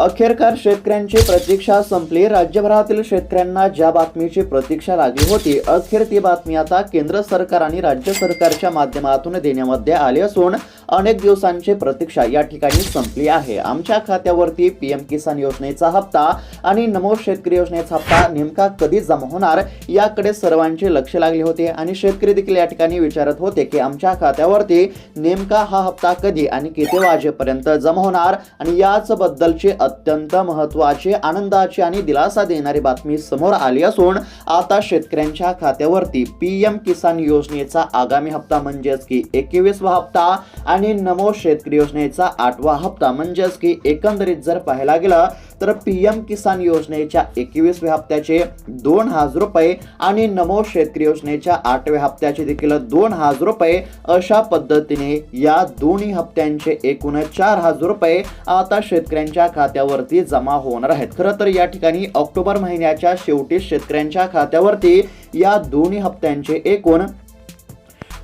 अखेरकार शेतकऱ्यांची प्रतीक्षा संपली. राज्यभरातील शेतकऱ्यांना ज्या बातमीची प्रतीक्षा लागली होती अखेर ती बातमी आता केंद्र सरकार आणि राज्य सरकारच्या माध्यमातून देण्यामध्ये आली असून अनेक दिवसांची प्रतीक्षा या ठिकाणी संपली आहे. आमच्या खात्यावरती पी एम किसान योजनेचा हप्ता आणि नमो शेतकरी योजनेचा हप्ता नेमका कधी जमा होणार याकडे सर्वांचे लक्ष लागले होते आणि शेतकरी देखील या ठिकाणी विचारत होते की आमच्या खात्यावरती नेमका हा हप्ता कधी आणि किती वाजेपर्यंत जमा होणार आणि याच बद्दलची अत्यंत महत्वाची आनंदाची आणि दिलासा देणारी बातमी समोर आली असून आता शेतकऱ्यांच्या खात्यावरती पीएम किसान योजनेचा आगामी हप्ता म्हणजेच की एकवीसवा हप्ता आणि नमो शेतकरी योजनेचा आठवा हप्ता म्हणजेच की एकंदरीत जर पाहायला गेलं तर पीएम किसान योजनेच्या एकवीसव्या हप्त्याचे दोन हजार रुपये आणि नमो शेतकरी योजनेच्या आठव्या हप्त्याचे देखील दोन हजार रुपये अशा पद्धतीने या दोन्ही हप्त्यांचे एकूण चार हजार रुपये आता शेतकऱ्यांच्या खात्यावरती जमा होणार आहेत. खरं तर या ठिकाणी ऑक्टोबर महिन्याच्या शेवटी शेतकऱ्यांच्या खात्यावरती या दोन्ही हप्त्यांचे एकूण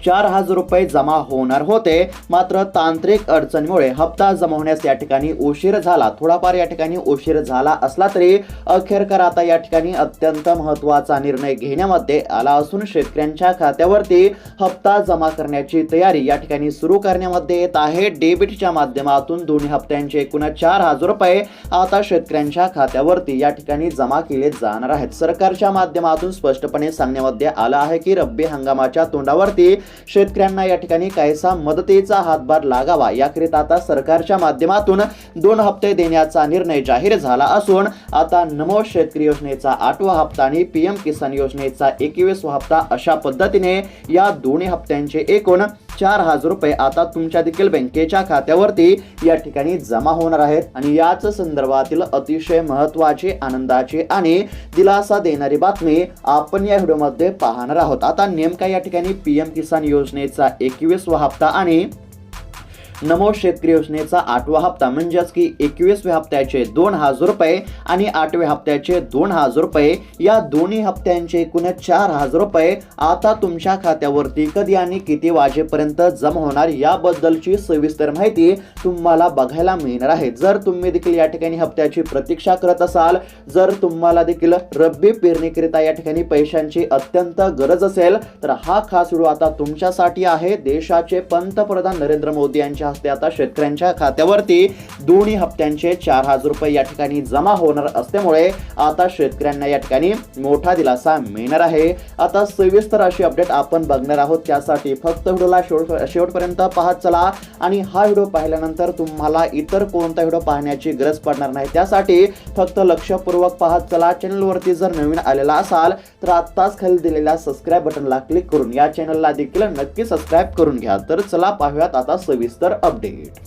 चार हजार रुपये जमा होणार होते. मात्र तांत्रिक अडचणीमुळे हप्ता जमा होण्यास या ठिकाणी उशीर झाला. थोडाफार या ठिकाणी उशीर झाला असला तरी अखेरकर आता या ठिकाणी अत्यंत महत्त्वाचा निर्णय घेण्यामध्ये आला असून शेतकऱ्यांच्या खात्यावरती हप्ता जमा करण्याची तयारी या ठिकाणी सुरू करण्यामध्ये येत आहे. डेबिटच्या माध्यमातून दोन्ही हप्त्यांचे एकूण चार हजार रुपये आता शेतकऱ्यांच्या खात्यावरती या ठिकाणी जमा केले जाणार आहेत. सरकारच्या माध्यमातून स्पष्टपणे सांगण्यामध्ये आलं आहे की रब्बी हंगामाच्या तोंडावरती शेतकऱ्यांना या ठिकाणी काहीसा मदतीचा हातभार लागावा. याकरिता आता सरकारच्या माध्यमातून दोन हप्ते देण्याचा निर्णय जाहीर झाला असून आता नमो शेतकरी योजनेचा आठवा हप्ता आणि पीएम किसान योजनेचा एकवीसवा हप्ता अशा पद्धतीने या दोन्ही हप्त्यांचे एकूण चार हजार रुपये आता तुमच्या देखील बँकेच्या खात्यावरती या ठिकाणी जमा होणार आहेत. आणि याच संदर्भातील अतिशय महत्वाची आनंदाची आणि दिलासा देणारी बातमी आपण या व्हिडिओमध्ये पाहणार आहोत. आता नेमका या ठिकाणी पीएम किसान योजनेचा एकवीसवा हप्ता आणि नमो शेतकरी योजनेचा आठवा हप्ता म्हणजेच की एकवीसव्या हप्त्याचे दोन हजार रुपये आणि आठव्या हप्त्याचे दोन हजार रुपये या दोन्ही हप्त्यांचे एकूण चार हजार रुपये आता तुमच्या खात्यावरती कधी आणि किती वाजेपर्यंत जमा होणार याबद्दलची सविस्तर माहिती तुम्हाला बघायला मिळणार आहे. जर तुम्ही देखील या ठिकाणी हप्त्याची प्रतीक्षा करत असाल जर तुम्हाला देखील रब्बी पेरणीकरिता या ठिकाणी पैशांची अत्यंत गरज असेल तर हा खास व्हिडिओ आता तुमच्यासाठी आहे. देशाचे पंतप्रधान नरेंद्र मोदी यांच्या हस्ते आता शेतकऱ्यांच्या खात्यावरती दोन्ही हप्त्यांचे चार हजार रुपये या ठिकाणी जमा होणार असल्यामुळे आता शेतकऱ्यांना या ठिकाणी मोठा दिलासा मिळणार आहे. आता सविस्तर अशी अपडेट आपण बघणार आहोत. त्यासाठी फक्त व्हिडिओला शेवट शेवटपर्यंत पाहत चला आणि हा व्हिडिओ पाहिल्यानंतर तुम्हाला इतर कोणता व्हिडिओ पाहण्याची गरज पडणार नाही. त्यासाठी फक्त लक्षपूर्वक पाहत चला. चॅनलवरती जर नवीन आलेला असाल तर आत्ताच खाली दिलेल्या सबस्क्राईब बटनला क्लिक करून या चॅनलला देखील नक्की सबस्क्राईब करून घ्या. तर चला पाहूयात आता सविस्तर अपडेट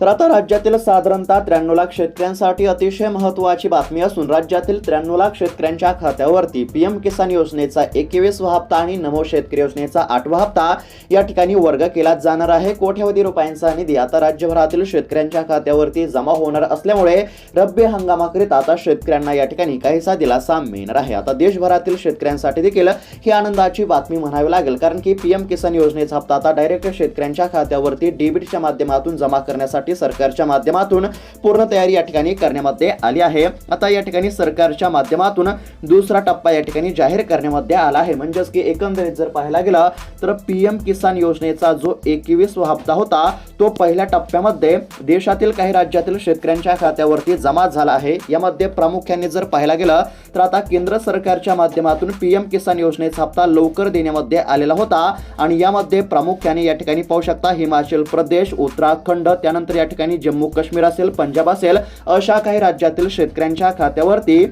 तर आता राज्यातील साधारणतः त्र्याण्णव लाख शेतकऱ्यांसाठी अतिशय महत्त्वाची बातमी असून राज्यातील त्र्याण्णव लाख शेतकऱ्यांच्या खात्यावरती पीएम किसान योजनेचा एकवीसवा हप्ता आणि नमो शेतकरी योजनेचा आठवा हप्ता या ठिकाणी वर्ग केला जाणार आहे. कोट्यवधी रुपयांचा निधी आता राज्यभरातील शेतकऱ्यांच्या खात्यावरती जमा होणार असल्यामुळे रब्बी हंगामाकरिता आता शेतकऱ्यांना या ठिकाणी काहीसा दिलासा मिळणार आहे. आता देशभरातील शेतकऱ्यांसाठी देखील ही आनंदाची बातमी म्हणावी लागेल कारण की पीएम किसान योजनेचा हप्ता आता डायरेक्ट शेतकऱ्यांच्या खात्यावरती डेबिटच्या माध्यमातून जमा करण्यासाठी सरकारच्या माध्यमातून पूर्ण तयारी या ठिकाणी करण्यामध्ये आली आहे. आता या ठिकाणी सरकारच्या माध्यमातून दुसरा टप्पा या ठिकाणी जाहीर करण्यामध्ये आला आहे. म्हणजेच की एकंदरीत जर पाहायला गेलं तर पीएम किसान योजनेचा जो एकवीसवा हप्ता होता तो पहिल्या टप्प्यामध्ये देशातील काही राज्यातील शेतकऱ्यांच्या खात्यावरती जमा झाला आहे. यामध्ये प्रामुख्याने जर पाहायला गेलं तर आता केंद्र सरकारच्या माध्यमातून पीएम किसान योजनेचा हप्ता लवकर देण्यामध्ये आलेला होता. आणि यामध्ये प्रामुख्याने या ठिकाणी पाहू शकता हिमाचल प्रदेश उत्तराखंड त्यानंतर या ठिकाणी जम्मू काश्मीर असेल पंजाब असेल अशा काही राज्यातील शेतकऱ्यांच्या खात्यावरती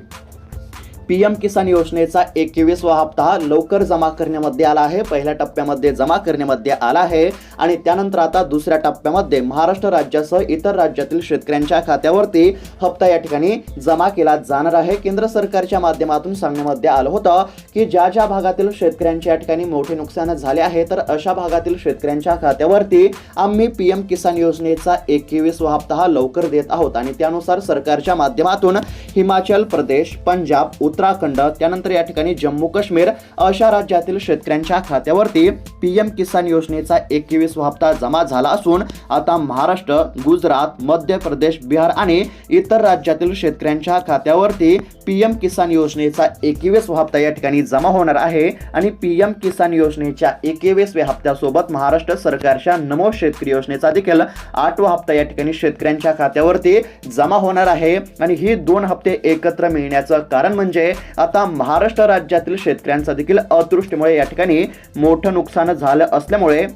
पी एम किसान योजनेचा एकवीसवा हप्ता लवकर जमा करण्यामध्ये आला आहे. पहिल्या टप्प्यामध्ये जमा करण्यामध्ये आला आहे. आणि त्यानंतर आता दुसऱ्या टप्प्यामध्ये महाराष्ट्र राज्यासह इतर राज्यातील शेतकऱ्यांच्या खात्यावरती हप्ता या ठिकाणी जमा केला जाणार आहे. केंद्र सरकारच्या माध्यमातून सांगण्यामध्ये आलं होतं की ज्या ज्या भागातील शेतकऱ्यांच्या या ठिकाणी मोठे नुकसान झाले आहे तर अशा भागातील शेतकऱ्यांच्या खात्यावरती आम्ही पी एम किसान योजनेचा एकवीसवा हप्ता हा लवकर देत आहोत. आणि त्यानुसार सरकारच्या माध्यमातून हिमाचल प्रदेश पंजाब उत्तराखंड त्यानंतर या ठिकाणी जम्मू काश्मीर अशा राज्यातील शेतकऱ्यांच्या खात्यावरती पीएम किसान योजनेचा एकवीस हप्ता जमा झाला असून आता महाराष्ट्र गुजरात मध्य प्रदेश बिहार आणि इतर राज्यातील शेतकऱ्यांच्या खात्यावरती पी एम किसान योजनेचा एकवीस हप्ता या ठिकाणी जमा होणार आहे आणि पी एम किसान योजनेच्या एकवीसव्या हप्त्यासोबत महाराष्ट्र सरकारच्या नमो शेतकरी योजनेचा देखील आठवा हप्ता या ठिकाणी शेतकऱ्यांच्या खात्यावरती जमा होणार आहे. आणि ही दोन हप्ते एकत्र मिळण्याचं कारण म्हणजे आता महाराष्ट्र राज्यातील शेतकऱ्यांचा देखील अतृष्टीमुळे या ठिकाणी मोठं नुकसान झालं असल्यामुळे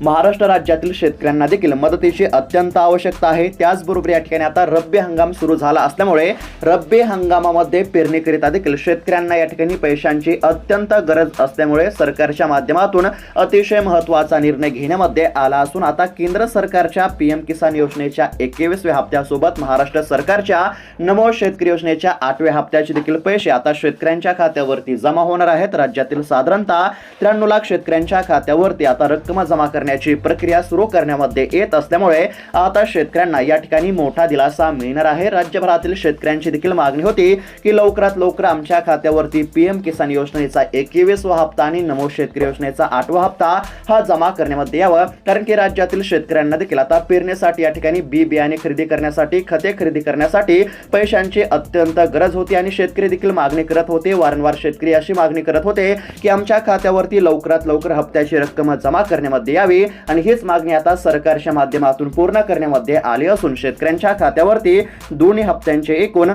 महाराष्ट्र राज्यातील शेतकऱ्यांना देखील मदतीची अत्यंत आवश्यकता आहे. त्याचबरोबर या ठिकाणी आता रब्बी हंगाम सुरू झाला असल्यामुळे रब्बी हंगामामध्ये पेरणीकरिता देखील शेतकऱ्यांना या ठिकाणी पैशांची अत्यंत गरज असल्यामुळे सरकारच्या माध्यमातून अतिशय महत्त्वाचा निर्णय घेण्यामध्ये आला असून आता केंद्र सरकारच्या पी एम किसान योजनेच्या एकवीसव्या हप्त्यासोबत महाराष्ट्र सरकारच्या नमो शेतकरी योजनेच्या आठव्या हप्त्याचे देखील पैसे आता शेतकऱ्यांच्या खात्यावरती जमा होणार आहेत. राज्यातील साधारणतः त्र्याण्णव लाख शेतकऱ्यांच्या खात्यावरती आता रक्कम जमा करण्याची प्रक्रिया सुरू करण्यामध्ये येत असल्यामुळे आता शेतकऱ्यांना या ठिकाणी मोठा दिलासा मिळणार आहे. राज्यभरातील शेतकऱ्यांची देखील मागणी होती की लवकरात लवकर आमच्या खात्यावरती पीएम किसान योजनेचा एकवीसवा हप्ता आणि नमो शेतकरी योजनेचा आठवा हप्ता हा जमा करण्यामध्ये यावं. कारण की राज्यातील शेतकऱ्यांना देखील आता पेरण्यासाठी या ठिकाणी बी बियाणे खरेदी करण्यासाठी खते खरेदी करण्यासाठी पैशांची अत्यंत गरज होती आणि शेतकरी देखील मागणी करत होते. वारंवार शेतकरी अशी मागणी करत होते की आमच्या खात्यावरती लवकरात लवकर हप्त्याची रक्कम जमा करण्यामध्ये यावी. आणि हीच मागणी आता सरकारच्या माध्यमातून पूर्ण करण्यामध्ये आली असून शेतकऱ्यांच्या खात्यावरती दोन्ही हप्त्यांचे एकूण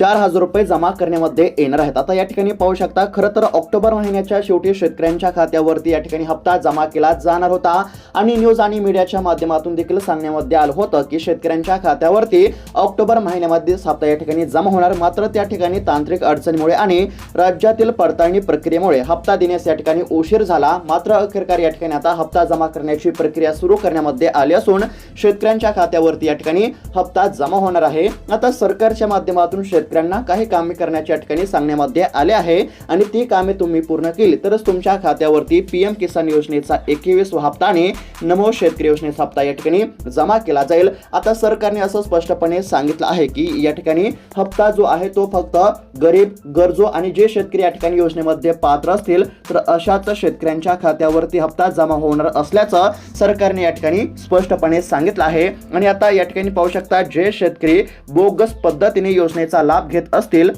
चार हजार रुपये जमा करण्यामध्ये येणार आहेत. आता या ठिकाणी पाहू शकता खरं तर ऑक्टोबर महिन्याच्या शेवटी शेतकऱ्यांच्या खात्यावरती या ठिकाणी हप्ता जमा केला जाणार होता. आणि न्यूज आणि मीडियाच्या माध्यमातून देखील सांगण्यामध्ये आलं होतं की शेतकऱ्यांच्या खात्यावरती ऑक्टोबर महिन्यामध्येच हप्ता या ठिकाणी जमा होणार. मात्र त्या ठिकाणी तांत्रिक अडचणीमुळे आणि राज्यातील पडताळणी प्रक्रियेमुळे हप्ता देण्यास या ठिकाणी उशीर झाला. मात्र अखेरकार या ठिकाणी आता हप्ता जमा करण्याची प्रक्रिया सुरू करण्यामध्ये आली असून शेतकऱ्यांच्या खात्यावरती या ठिकाणी हप्ता जमा होणार आहे. आता सरकारच्या माध्यमातून शेतकऱ्यांना काही कामे करण्याच्या ठिकाणी सांगण्यामध्ये आले आहे आणि ती कामे तुम्ही पूर्ण केली. तरच तुमच्या खात्यावरती पीएम किसान योजनेचा एकवीस हप्ता आणि नमो शेतकरी योजनेचा हप्ता या ठिकाणी जमा केला जाईल. आता सरकारने असं स्पष्टपणे सांगितलं आहे की या ठिकाणी हप्ता जो आहे तो फक्त गरीब गरजू आणि जे शेतकरी या ठिकाणी योजनेमध्ये पात्र असतील तर अशाच शेतकऱ्यांच्या खात्यावरती हप्ता जमा होणार असल्याचं सरकारने या ठिकाणी स्पष्टपणे सांगितलं आहे. आणि आता या ठिकाणी पाहू शकता जे शेतकरी बोगस पद्धतीने योजनेचा लाभ घेत असतील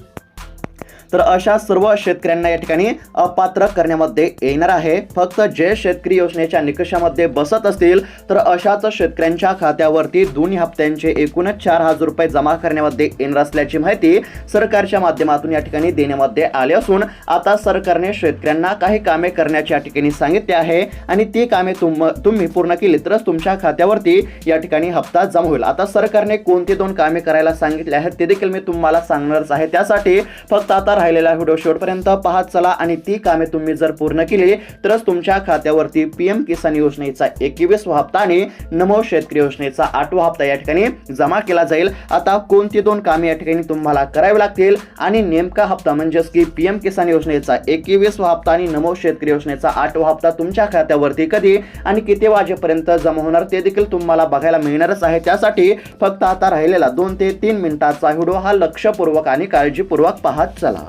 तर अशा सर्व शेतकऱ्यांना या ठिकाणी अपात्र करण्यामध्ये येणार आहे. फक्त जे शेतकरी योजनेच्या निकषामध्ये बसत असतील तर अशाच शेतकऱ्यांच्या खात्यावरती दोन्ही हप्त्यांचे एकूणच चार हजार रुपये जमा करण्यामध्ये येणार असल्याची माहिती सरकारच्या माध्यमातून या ठिकाणी देण्यामध्ये आले असून आता सरकारने शेतकऱ्यांना काही कामे करण्याच्या ठिकाणी सांगितले आहे आणि ती कामे तुम तुम्ही पूर्ण केली तरच तुमच्या खात्यावरती या ठिकाणी हप्ता जमा होईल. आता सरकारने कोणती दोन कामे करायला सांगितले आहेत ते देखील मी तुम्हाला सांगणारच आहे. त्यासाठी फक्त आता राहिलेला व्हिडिओ शेवटपर्यंत पाहत चला आणि ती कामे तुम्ही जर पूर्ण केली तरच तुमच्या खात्यावरती पीएम किसान योजनेचा एकवीस हप्ता आणि नमो शेतकरी योजनेचा आठवा हप्ता या ठिकाणी जमा केला जाईल. आता कोणती दोन कामे या ठिकाणी तुम्हाला करावी लागतील? आणि नेमका हप्ता म्हणजेच की पीएम किसान योजनेचा एकवीस हप्ता आणि नमो शेतकरी योजनेचा आठवा हप्ता तुमच्या खात्यावरती कधी आणि किती वाजेपर्यंत जमा होणार ते देखील तुम्हाला बघायला मिळणारच आहे. त्यासाठी फक्त आता राहिलेला दोन ते तीन मिनिटाचा व्हिडिओ हा लक्षपूर्वक आणि काळजीपूर्वक पाहत चला.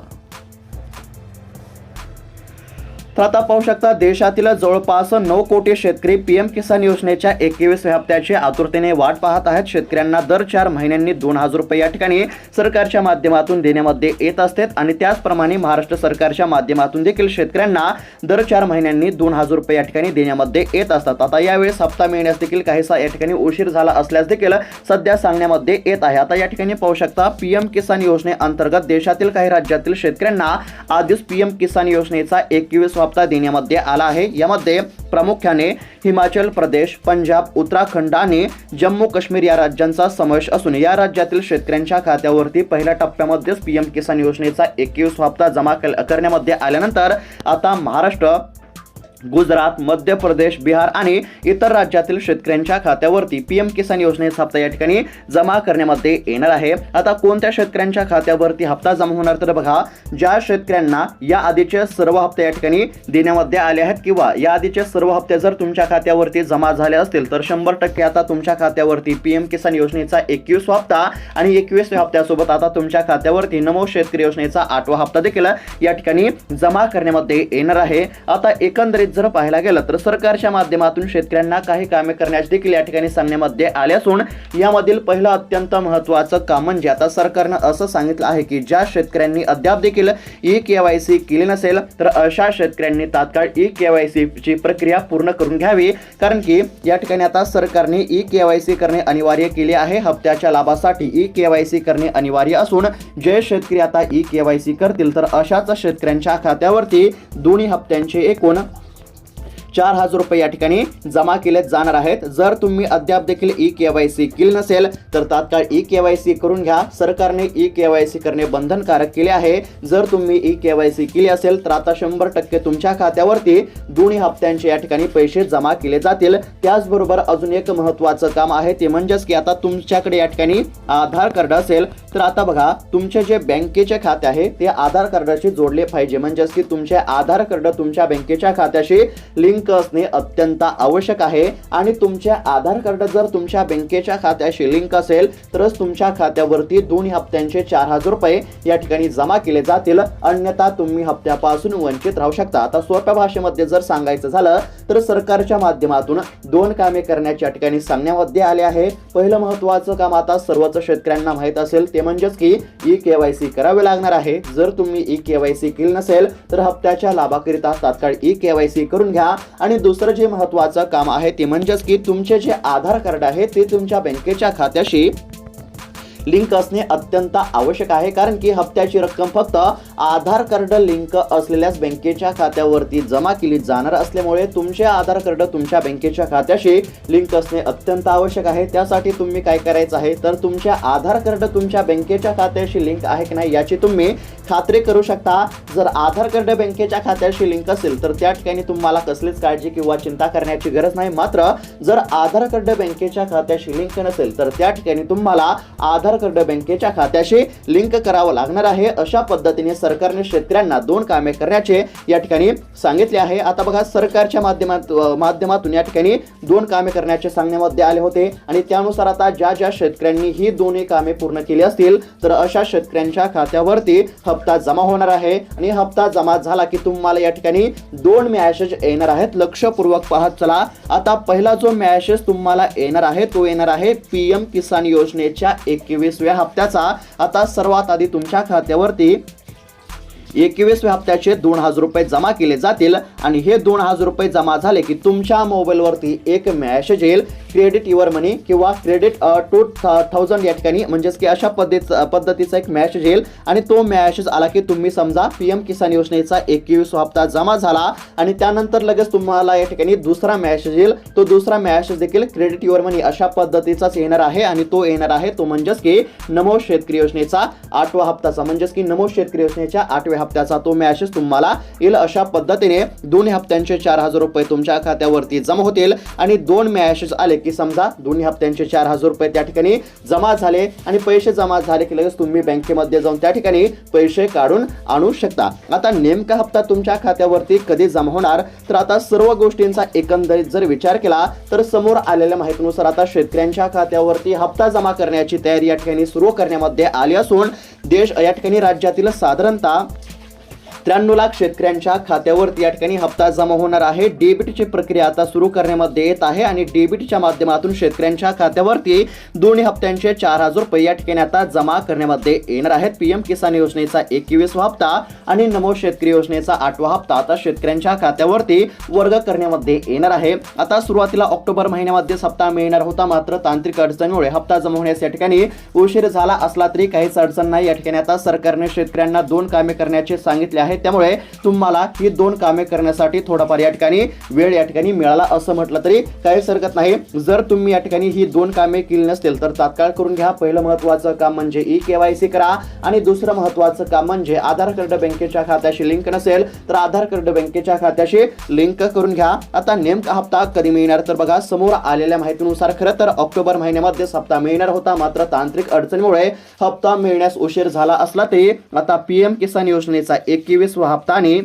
तर आता पाहू शकता देशातील जवळपास नऊ कोटी शेतकरी पीएम किसान योजनेच्या एकवीसव्या हप्त्याची आतुरतेने वाट पाहत आहेत. शेतकऱ्यांना दर चार महिन्यांनी दोन हजार रुपये या ठिकाणी सरकारच्या माध्यमातून देण्यामध्ये येत असतात आणि त्याचप्रमाणे महाराष्ट्र सरकारच्या माध्यमातून देखील शेतकऱ्यांना दर चार महिन्यांनी दोन हजार रुपये या ठिकाणी देण्यामध्ये येत असतात. आता यावेळेस हप्ता मिळण्यास देखील काहीसा या ठिकाणी उशीर झाला असल्यास देखील सध्या सांगण्यामध्ये येत आहे. आता या ठिकाणी पाहू शकता पीएम किसान योजनेअंतर्गत देशातील काही राज्यातील शेतकऱ्यांना आधीच पीएम किसान योजनेचा एकवीस हप्ता देण्यामध्ये आला आहे. यामध्ये प्रामुख्याने हिमाचल प्रदेश पंजाब उत्तराखंड आणि जम्मू काश्मीर या राज्यांचा समावेश असून या राज्यातील शेतकऱ्यांच्या खात्यावरती पहिल्या टप्प्यामध्येच पीएम किसान योजनेचा एकवीस हप्ता जमा करण्यामध्ये आल्यानंतर आता महाराष्ट्र गुजरात मध्य प्रदेश बिहार आणि इतर राज्यातील शेतकऱ्यांच्या खात्यावरती पीएम किसान योजनेचा हप्ता या ठिकाणी जमा करण्यामध्ये येणार आहे. आता कोणत्या शेतकऱ्यांच्या खात्यावरती हप्ता जमा होणार तर बघा ज्या शेतकऱ्यांना या आधीचे सर्व हप्ते या ठिकाणी देण्यामध्ये आले आहेत किंवा या आधीचे सर्व हप्ते जर तुमच्या खात्यावरती जमा झाले असतील तर शंभर टक्के आता तुमच्या खात्यावरती पीएम किसान योजनेचा एकवीस हप्ता आणि एकवीस हप्त्यासोबत आता तुमच्या खात्यावरती नमो शेतकरी योजनेचा आठवा हप्ता देखील या ठिकाणी जमा करण्यामध्ये येणार आहे. आता एकंदरीत जर पाहायला गेलं तर सरकारच्या माध्यमातून शेतकऱ्यांना काही कामे करण्यास देखील या ठिकाणी सांगण्यामध्ये आले असून यामधील पहिलं अत्यंत महत्त्वाचं काम म्हणजे आता सरकारनं असं सांगितलं आहे की ज्या शेतकऱ्यांनी अद्याप देखील ई के वाय सी केली नसेल तर अशा शेतकऱ्यांनी तात्काळ ई के वाय ची प्रक्रिया पूर्ण करून घ्यावी. कारण की या ठिकाणी आता सरकारने ई के वाय सी करणे अनिवार्य केले आहे. हप्त्याच्या लाभासाठी ई के वाय सी करणे अनिवार्य असून जे शेतकरी आता ई के वाय सी करतील तर अशाच शेतकऱ्यांच्या खात्यावरती दोन्ही हप्त्यांचे एकूण चार हजार रुपये या ठिकाणी जमा केले जाणार आहेत. जर तुम्ही अद्याप देखील ई के वाय सी केली नसेल तर तात्काळ ई के वाय सी करून घ्या. सरकारने ई के वाय सी करणे बंधनकारक केले आहे. जर तुम्ही ई के वाय सी केली असेल तर आता शंभर टक्के तुमच्या खात्यावरती दोन्ही हप्त्यांचे या ठिकाणी पैसे जमा केले जातील. त्याचबरोबर अजून एक महत्त्वाचं काम आहे ते म्हणजेच की आता तुमच्याकडे या ठिकाणी आधार कार्ड असेल तर आता बघा तुमचे जे बँकेचे खाते आहे ते आधार कार्डाशी जोडले पाहिजे. म्हणजेच की तुमचे आधार कार्ड तुमच्या बँकेच्या खात्याशी लिंक असणे अत्यंत आवश्यक आहे. आणि तुमचे आधार कार्ड जर तुमच्या बँकेच्या खात्याशी लिंक असेल तरच तुमच्या खात्यावरती दोन हप्त्यांचे चार हजार रुपये या ठिकाणी जमा केले जातील. अन्यथा तुम्ही हप्त्यापासून वंचित राहू शकता. आता सोप्या भाषेमध्ये जर सांगायचं झालं तर सरकारच्या माध्यमातून दोन कामे करण्याच्या ठिकाणी सांगण्यामध्ये आले आहे. पहिलं महत्वाचं काम आता सर्वच शेतकऱ्यांना माहीत असेल ते म्हणजेच की ई के वाय सी करावे लागणार आहे. जर तुम्ही ई के वाय सी केली नसेल तर हप्त्याच्या लाभाकरिता तात्काळ ई के वाय सी करून घ्या. आणि दुसरं जे महत्वाचं काम आहे ते म्हणजेच की तुमचे जे आधार कार्ड आहे ते तुमच्या बँकेच्या खात्याशी लिंक असणे अत्यंत आवश्यक आहे कारण की हप्त्याची रक्कम फक्त आधार कार्ड लिंक असलेल्याच बँकेच्या खात्यावरती जमा केली जाणार असल्यामुळे तुमचे आधार कार्ड तुमच्या बँकेच्या खात्याशी लिंक असणे अत्यंत आवश्यक आहे. त्यासाठी तुम्ही काय करायचं आहे? तर तुमच्या आधार कार्ड तुमच्या बँकेच्या खात्याशी लिंक आहे की नाही याची तुम्ही खात्री करू शकता. जर आधार कार्ड बँकेच्या खात्याशी लिंक असेल तर त्या ठिकाणी तुम्हाला कसलीच काळजी किंवा चिंता करण्याची गरज नाही. मात्र जर आधार कार्ड बँकेच्या खात्याशी लिंक नसेल तर त्या ठिकाणी तुम्हाला आधार कार्ड बँकेच्या खात्याशी लिंक करावं लागणार आहे. अशा पद्धतीने सरकारने शेतकऱ्यांना दोन कामे करण्याचे या ठिकाणी सांगितले आहे. आता बघा सरकारच्या माध्यमात माध्यमातून या ठिकाणी दोन कामे करण्याचे सांगण्यामध्ये आले होते. आणि त्यानुसार आता ज्या ज्या शेतकऱ्यांनी ही दोन्ही कामे पूर्ण केली असतील तर अशा शेतकऱ्यांच्या खात्यावरती हप्ता जमा होणार आहे. आणि हप्ता जमा झाला की तुम्हाला या ठिकाणी दोन मॅसेज येणार आहेत. लक्षपूर्वक पाहत चला. आता पहिला जो मॅसेज तुम्हाला येणार आहे तो येणार आहे पीएम किसान योजनेच्या एकवीसव्या हप्त्याचा आता सर्वात आधी तुमच्या खात्यावरती एकवीसव्या हप्त्याचे दोन हजार रुपये जमा केले जातील आणि हे दोन हजार रुपये जमा झाले की तुमच्या मोबाईलवरती एक मॅसेज येईल. क्रेडिट युअर मनी किंवा क्रेडिट टू थाउजंड या ठिकाणी म्हणजेच की अशा पद्धत पद्धतीचा एक मॅसेज येईल. आणि तो मॅसेज आला की तुम्ही समजा पी एम किसान योजनेचा एकवीस हप्ता जमा झाला आणि त्यानंतर लगेच तुम्हाला या ठिकाणी दुसरा मॅसेज येईल. तो दुसरा मॅसेज देखील क्रेडिट युअर मनी अशा पद्धतीचाच येणार आहे आणि तो येणार आहे तो म्हणजेच की नमो शेतकरी योजनेचा आठवा हप्ताचा म्हणजेच की नमो शेतकरी योजनेच्या आठव्या हप्त्याचा तो मॅसेज तुम्हाला येईल. अशा पद्धतीने दोन्ही हप्त्यांचे चार हजार रुपये तुमच्या खात्यावरती जमा होतील. आणि दोन मॅसेज आले की समजा दोन्ही हप्त्यांचे चार हजार रुपये त्या ठिकाणी जमा झाले आणि पैसे जमा झाले की लगेच तुम्ही बँकेमध्ये जाऊन त्या ठिकाणी पैसे काढून आणू शकता. आता नेमका हप्ता तुमच्या खात्यावरती कधी जमा होणार? तर आता सर्व गोष्टींचा एकंदरीत जर विचार केला तर समोर आलेल्या माहितीनुसार आता शेतकऱ्यांच्या खात्यावरती हप्ता जमा करण्याची तयारी या ठिकाणी सुरू करण्यामध्ये आली असून देश या ठिकाणी राज्यातील साधारणतः त्र्याण्णव लाख शेतकऱ्यांच्या खात्यावरती या ठिकाणी हप्ता जमा होणार आहे. डेबिटची प्रक्रिया आता सुरू करण्यामध्ये येत आहे आणि डेबिटच्या माध्यमातून शेतकऱ्यांच्या खात्यावरती दोन्ही हप्त्यांचे चार हजार रुपये या ठिकाणी आता जमा करण्यामध्ये येणार आहेत. पीएम किसान योजनेचा एकवीसवा हप्ता आणि नमो शेतकरी योजनेचा आठवा हप्ता आता शेतकऱ्यांच्या खात्यावरती वर्ग करण्यामध्ये येणार आहे. आता सुरुवातीला ऑक्टोबर महिन्यामध्ये हप्ता मिळणार होता मात्र तांत्रिक अडचणीमुळे हप्ता जमा होण्यास या ठिकाणी उशीर झाला असला तरी काहीच अडचण नाही. या ठिकाणी आता सरकारने शेतकऱ्यांना दोन कामे करण्याचे सांगितले आहे. आहे. त्यामुळे तुम्हाला ही दोन कामे करण्यासाठी थोडाफार या ठिकाणी वेळ या ठिकाणी मिळाला असं म्हटलं तरी काहीच हरकत नाही. जर तुम्ही या ठिकाणी ही दोन कामे केली नसतील तर तात्काळ करून घ्या. पहिलं महत्वाचं काम म्हणजे ई केवायसी करा. आणि दुसरं महत्वाचं काम म्हणजे आधार कार्ड बँकेच्या खात्याशी लिंक नसेल तर आधार कार्ड बँकेच्या खात्याशी लिंक करून घ्या. आता नेमका हप्ता कधी मिळणार तर बघा समोर आलेल्या माहितीनुसार खरं तर ऑक्टोबर महिन्यामध्येच हप्ता मिळणार होता. मात्र तांत्रिक अडचणीमुळे हप्ता मिळण्यास उशीर झाला असला तरी आता पीएम किसान योजनेचा एकवीसवा हप्ता आणि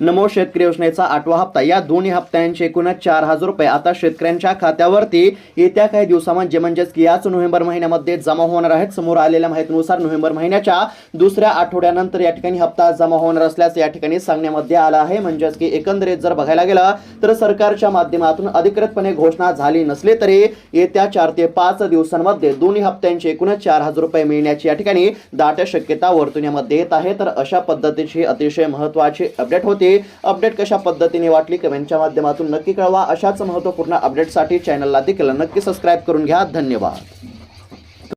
नमो शेतकरी योजनेचा आठवा हप्ता. या दोन्ही हप्त्यांचे एकूणच चार हजार रुपये. आता शेतकऱ्यांच्या खात्यावरती येत्या काही दिवसामध्ये म्हणजेच की याच नोव्हेंबर महिन्यामध्ये जमा होणार आहेत. समोर आलेल्या माहितीनुसार नोव्हेंबर महिन्याच्या दुसऱ्या आठवड्यानंतर या ठिकाणी हप्ता जमा होणार असल्याचं या ठिकाणी सांगण्यामध्ये आलं आहे. म्हणजेच की एकंदरीत जर बघायला गेलं तर सरकारच्या माध्यमातून अधिकृतपणे घोषणा झाली नसली तरी येत्या चार ते पाच दिवसांमध्ये दोन्ही हप्त्यांचे एकूणच चार हजार रुपये मिळण्याची या ठिकाणी दाट शक्यता वर्तवण्यामध्ये येत आहे. तर अशा पद्धतीची अतिशय महत्वाची अपडेट होती. अपडेट कशा पद्धतीने वाटली कमेंटच्या माध्यमातून नक्की कळवा. अशाच महत्त्वपूर्ण अपडेटसाठी चॅनलला देखील नक्की सबस्क्राईब करून घ्या. धन्यवाद.